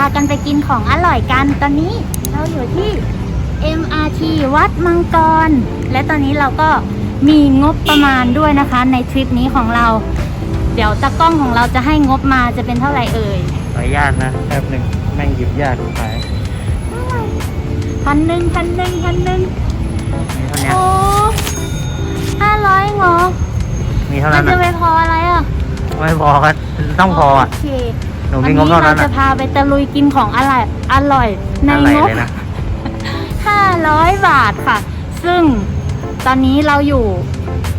ากันไปกินของอร่อยกัน ตอนนี้เราอยู่ที่ MRT วัดมังกร และตอนนี้เราก็มีงบประมาณด้วยนะคะ ในทริปนี้ของเรา เดี๋ยวตากล้องของเราจะให้งบมาจะเป็นเท่าไหร่เอ่ยขออนุญาตนะแป๊บหนึ่งแม่งหยิบยากสุดท้ายพันหนึ่งพันหนึ่งพันหนึ่งมีเท่านี้โอ้ห้าร้อยงอมีเท่ามันั้นนจะอะไปพออะไรอะ ไม่พอก็ต้องพออะโอเค หนูวันมีงบนี้เท่าเรานั้นจะอะพาไปตะลุยกินของอร่อยอร่อยในอะไรงบเลยนะ500บาทค่ะ ซึ่งตอนนี้เราอยู่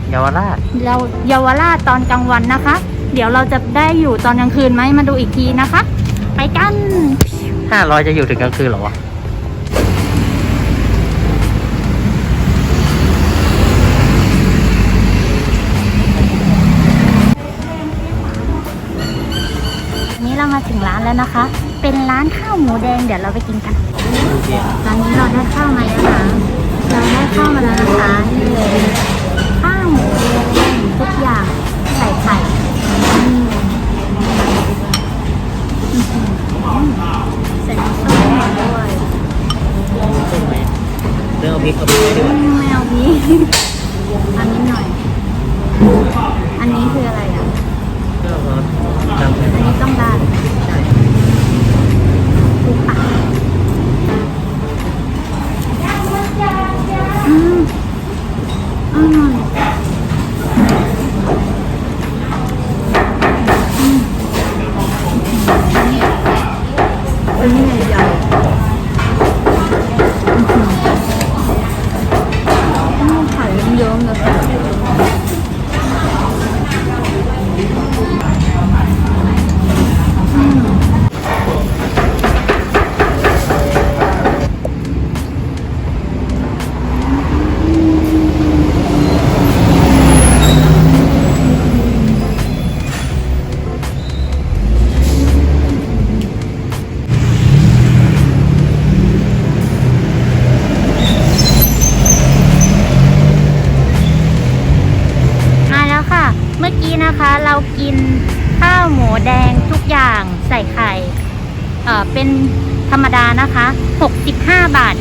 เยาวราชเราเยาวราชตอนกลางวันนะคะ เดี๋ยวเราจะได้อยู่ตอนกลางคืนไหมมาดูอีกทีนะคะ ไปกันห้าร้อยจะอยู่ถึงกลางคืนเหรอวะ เรามาถึงร้านแล้วนะคะ เป็นร้านข้าวหมูแดง เดี๋ยวเราไปกินกันตอนนี้เราได้ข้าวมาแล้วนะเราได้ข้าวมาแล้วนะคะนี่เลยข้าวหมูแดงทุกอย่างใส่ไข่อืมอื้อหือใส่น้ำส้มด้วยเรื่องเอาพริกเอาพริกดีกว่าไม่เอาพี่อันนี้หน่อย อันนี้คืออะไร ทำให้อันนี้ต้องราด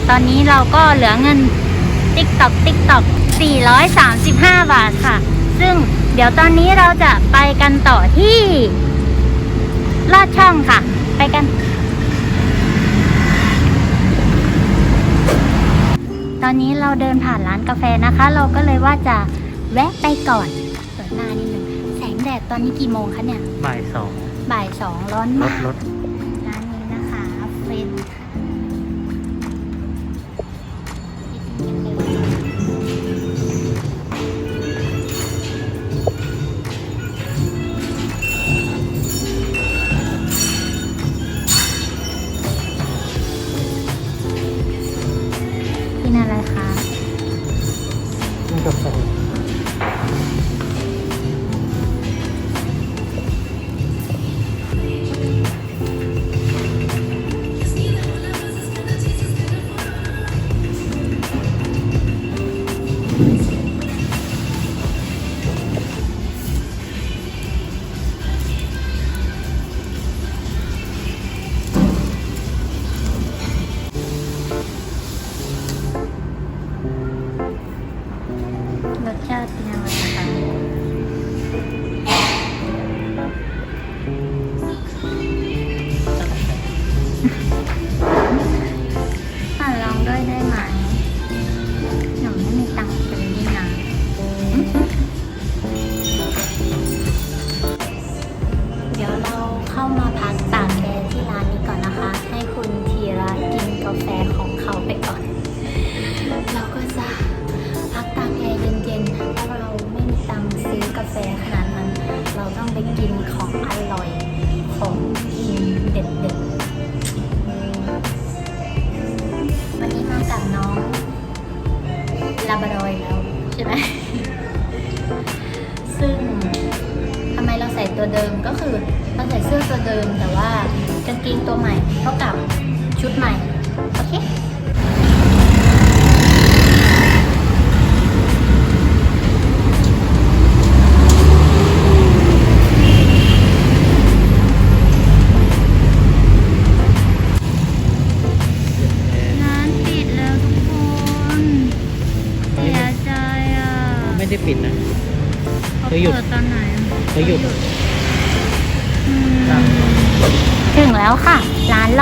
ตอนนี้เราก็เหลือเงินติ๊กตอกติ๊กตอก435 บาทค่ะ ซึ่งเดี๋ยวตอนนี้เราจะไปกันต่อที่ลอดช่องค่ะ ไปกัน ตอนนี้เราเดินผ่านร้านกาแฟนะคะ เราก็เลยว่าจะแวะไปก่อนเปิดหน้านิดนึงแสงแดดตอนนี้กี่โมงคะเนี่ย บ่ายสองบ่ายสองร้อนรมาถกรถ ฟขนาดนั้นเราต้องไปกินของอร่อยของกินเด็ดๆวันนี้มากับน้องลาบราดอยแล้วใช่ไหมซึ่งทำไมเราใส่ตัวเดิมก็คือเราใส่เสื้อตัวเดิมแต่ว่ากางเกงตัวใหม่เท่ากับชุดใหม่ โอเค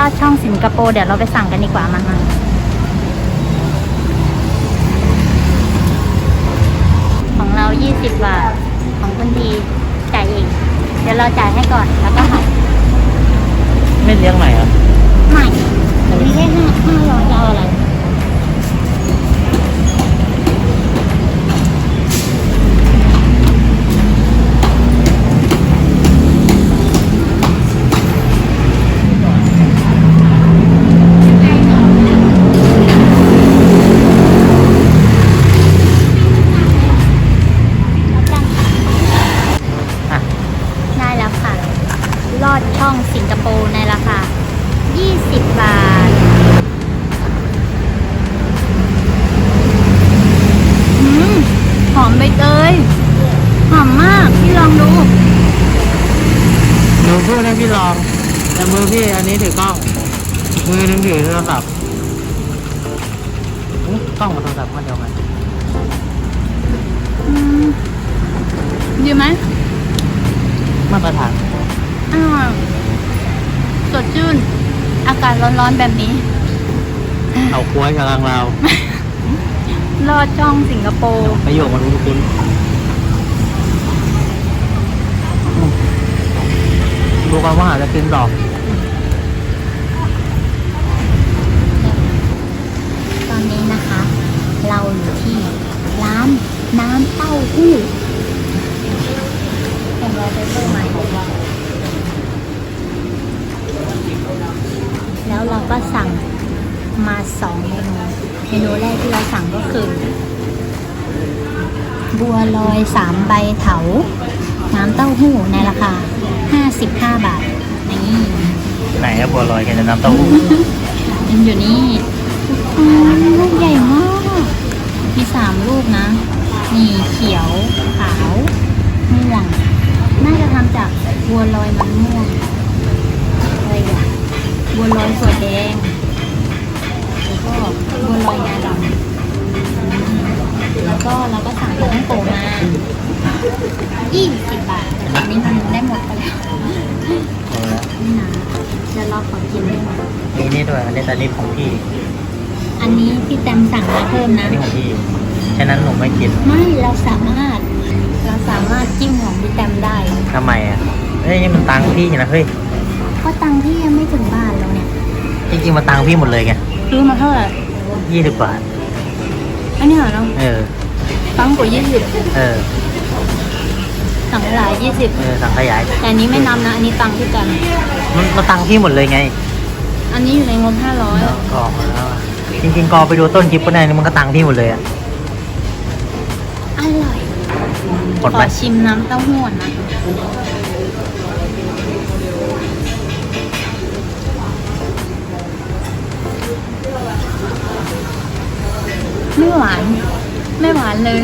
ดช่องสิงคโปร์เดี๋ยวเราไปสั่งกันดีกว่ามันมาของเรา 20 บาท ของคุณดีจ่ายเอง เดี๋ยวเราจ่ายให้ก่อนแล้วก็หักไม่เลี้ยงใหม่เหรอใหม่อันนี้แค่ห้าห้าร้อย เตยหอมมาก พี่ลองดูหนูพูดให้พี่ลอง แต่มือพี่อันนี้ถือกล้อง มือหนึงถือโทรศัพท์อุ๊ยกล้องกับโทรศัพท์มันเดียวกันอืมดีไหมมาตรฐานอร่อยสดชื่น อากาศร้อนๆแบบนี้ เอาควยกับลังเรา ลอดช่องสิงคโปร์ประโยคมารู้ทุกคนดูกันว่าจะกินดอกตอนนี้นะคะ เราอยู่ที่ร้านน้ำเต้าหู้เห็นเราไปเพิ่มไหมแล้วเราก็สั่งมาสองเมนู เมนูแรกที่เราสั่งก็คือ บัวลอยสามใบเถา น้ำเต้าหู้ในราคา 55 บาท นี่ไหนอะบัวลอยกันจะน้ำเต้าหู้ยังอยู่นี่อืมลูกใหญ่มาก มีสามลูกนะ มีเขียวขาวม่วง น่าจะทำจากบัวลอยมันม่วงอะไรอะบัวลอยส่วนแดงแล้ว ก็บัวลอยงาดำแล้วก็เราก็สั่งปลาท่องโกมา20บาทแต่ตอนนี้มันได้หมดไปแล้วเออนี่นะเดี๋ยวเราขอกินด้วยนะมีนี่ด้วยอันนี้แต่นี่ของพี่อันนี้พี่แตมสั่งมาเพิ่มอันะนนี้ของพี่ ฉะนั้นหนูไม่กินไม่เราสามารถ เราสามารถจิ้มของพี่แตมได้ ทำไมอะ เฮ้ยนี่มันตังค์พี่นะเฮ้ยก็ตังค์พี่ยังไม่ถึงบ้านแล้วเนี่ย จริงๆมันตังค์พี่หมดเลยไง ซื้อมาเท่าไหร่ยี่สิบบาท อันนี้เหรอเนาะเออตังค์กว่ายี่สิบเออ สั่งหลายยี่สิบเออสั่งขยาย แต่อันนี้ไม่นับนะ อันนี้ตังค์พี่แตมมัน มันตังค์พี่หมดเลยไงอันนี้อยู่ในงบห้าร้อยกอมาแล้วอะจริงๆกอไปดูต้นคลิปก็ได้นี่มันก็ตังค์พี่หมดเลยอะอร่อย กดขไป อชิมน้ำเต้าหู้ก่อนนะ ไม่หวาน ไม่หวานเลย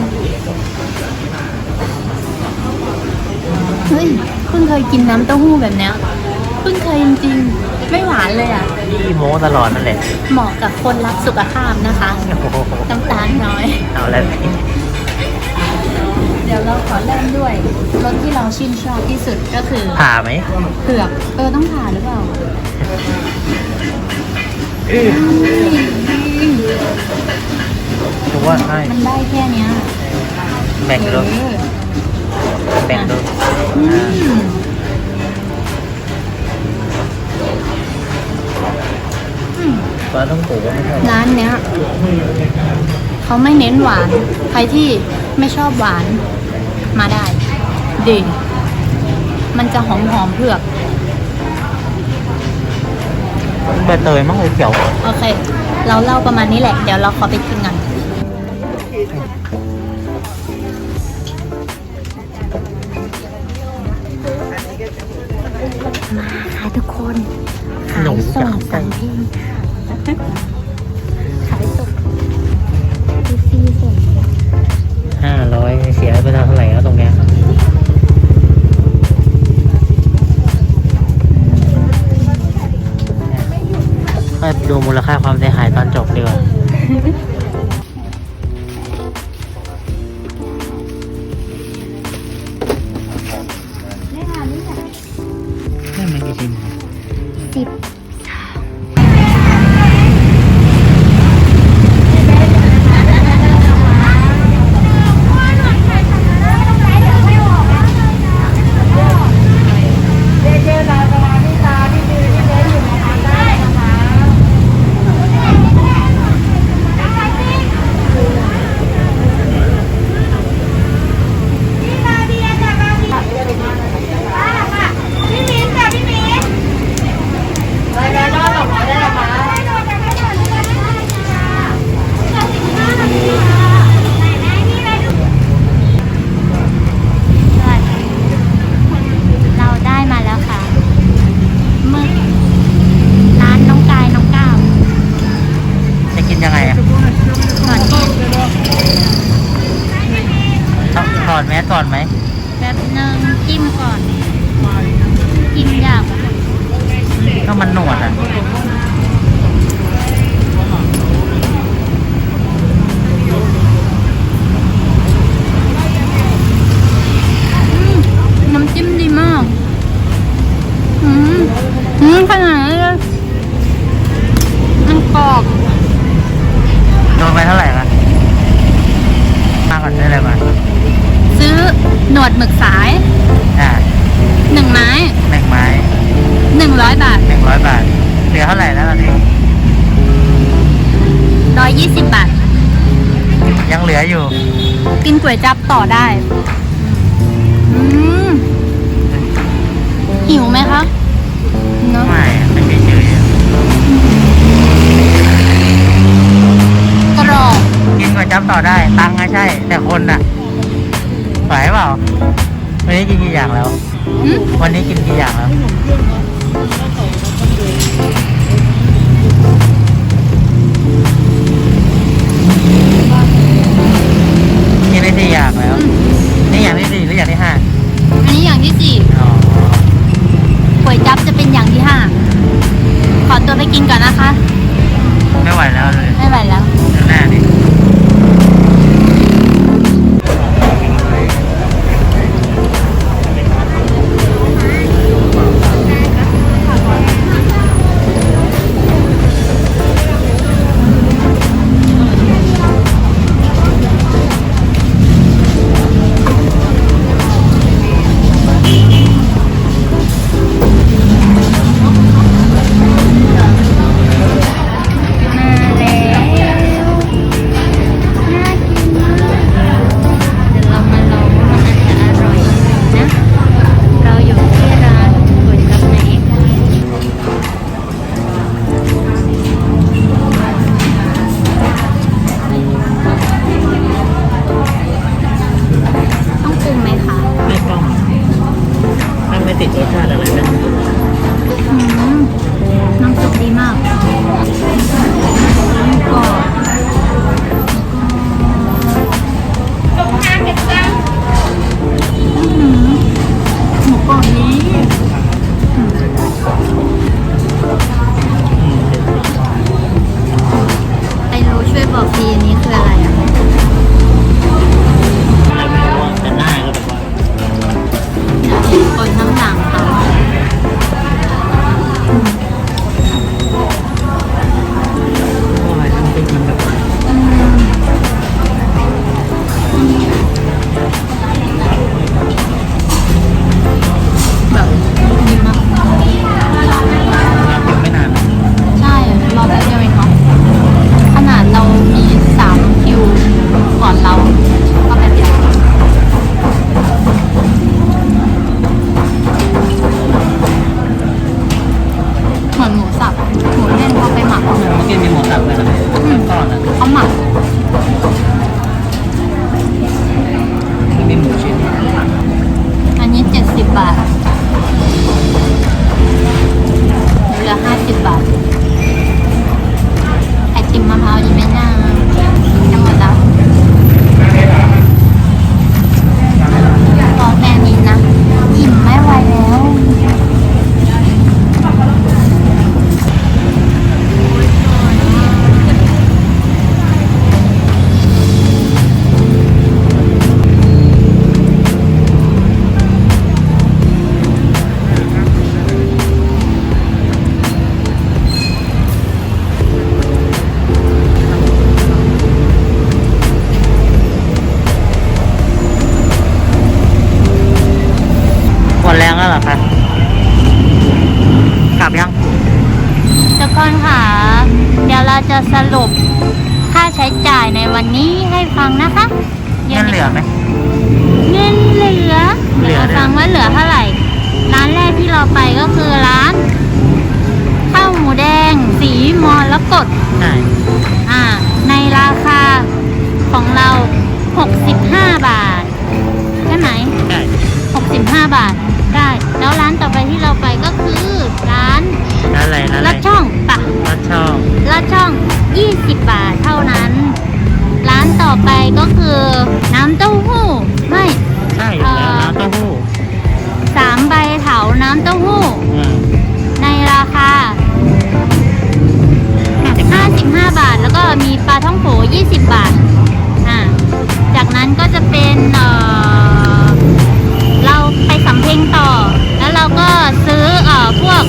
เฮ้ย เพิ่งเคยกินน้ำเต้าหู้แบบเนี้ย เพิ่งเคยจริงๆ ไม่หวานเลยอะ พี่โม้ตลอดนั่นแหละ เหมาะกับคนรักสุขภาพนะคะ โอ้โหน้ำตาลน้อย เอาแล้วพี่เดี๋ยวเราขอเริ่มด้วยรสที่เราชื่นชอบที่สุดก็คือผ่าไหมเผือก เออต้องผ่าหรือเปล่า ดูว่าให้มันได้แค่เนี้ยแบ่งดูเออแบ่งดูอือ่ามอืมปลาต้องโกะไม่ใช่ร้านเนี้ยเขาไม่เน้นหวาน ใครที่ไม่ชอบหวานมาได้ดีมันจะหอมหอมๆเผือกใบเตยมั้งเลยเขียว โอเค เราเล่าประมาณนี้แหละ เดี๋ยวเราขอไปกินกัน มาค่ะทุกคนขายส่งสังเองขายส่งดูฟรีส่งห้าร้อยเสียไปเท่าไหร่แล้วตรงเนี้ยก็ดูมูลค่าความเสียหายตอนจบดีกว่า กินก๋วยจับต่อได้หิวไหมคะไม่ไม่เฉยกรอบกินก๋วยจับต่อได้ ตังค์ใช่ แต่คนอะไหวเปล่าวันนี้กินกี่อย่างแล้ว วันนี้กินกี่อย่างแล้ว รั้งว่าเหลือเท่าไหร่ ร้านแรกที่เราไปก็คือร้านข้าวหมูแดง สีมอลกดใช่อ่า ในราคาของเรา 65 บาท ใช่ไหมใช่65 บาท ได้ แล้วร้านต่อไปที่เราไปก็คือร้านอะไรร้านละช่องปะละช่องละช่อง 20 บาทเท่านั้น ร้านต่อไปก็คือ ลาท่องโข20 บาทอ่าจากนั้นก็จะเป็นเอ่อเราไปสำเพ็งต่อ แล้วเราก็ซื้อเอ่อพวก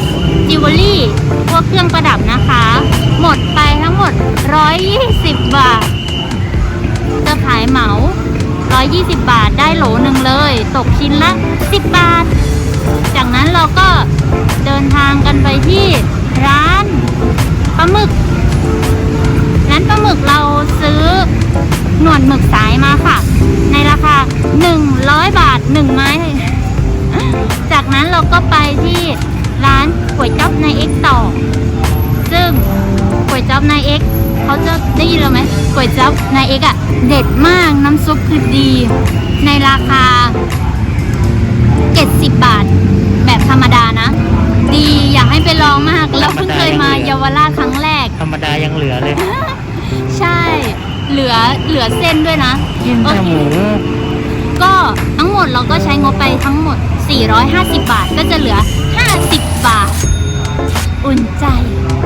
จิวเวลรี่พวกเครื่องประดับนะคะ หมดไปทั้งหมด 120 บาท จะขายเหมา 120 บาทได้โหลหนึ่งเลย ตกชิ้นละ 10 บาท จากนั้นเราก็เดินทางกันไปที่ร้านปลาหมึก ปลาหมึกเราซื้อหนวดหมึกสายมาค่ะ ในราคา 100 บาท 1 ไม้ จากนั้นเราก็ไปที่ร้านก๋วยจั๊บนายเอ็กต่อ ซึ่งก๋วยจั๊บนายเอ็กเขาจะได้ยินเราไหมก๋วยจั๊บนายเอ็กอะเด็ดมากน้ำซุปคือดี ในราคา 70 บาท แบบธรรมดานะ ดีอยากให้ไปลองมาก เราเพิ่งเคยมาเยาวราชครั้งแรก ธรรมดายังเหลือเลย ใช่ เหลือเหลือเส้นด้วยนะ กินแต่หมูก็ทั้งหมดเราก็ใช้งบไปทั้งหมด 450 บาทก็จะเหลือ 50 บาท อุ่นใจ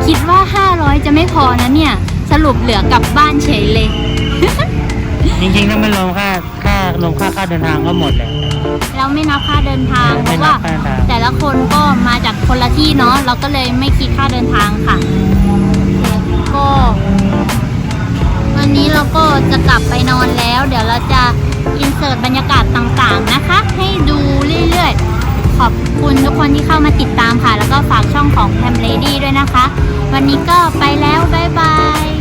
คิดว่า 500 จะไม่พอนะเนี่ย สรุปเหลือกลับบ้านเฉยเลย จริงๆถ้าไม่รวมค่าค่ารวมค่าค่าเดินทางก็หมดเลยเราไม่นับค่าเดินทางเพไม่ราะนัว่าบค่าเดินทาง แต่ละคนก็มาจากคนละที่เนาะเราก็เลยไม่คิดค่าเดินทางค่ะก็ วันนี้เราก็จะกลับไปนอนแล้ว เดี๋ยวเราจะอินเสิร์ตบรรยากาศต่างๆนะคะ ให้ดูเรื่อยๆ ขอบคุณทุกคนที่เข้ามาติดตามค่ะ แล้วก็ฝากช่องของแ a มเลดี้ด้วยนะคะ วันนี้ก็ไปแล้ว บ๊ายบาย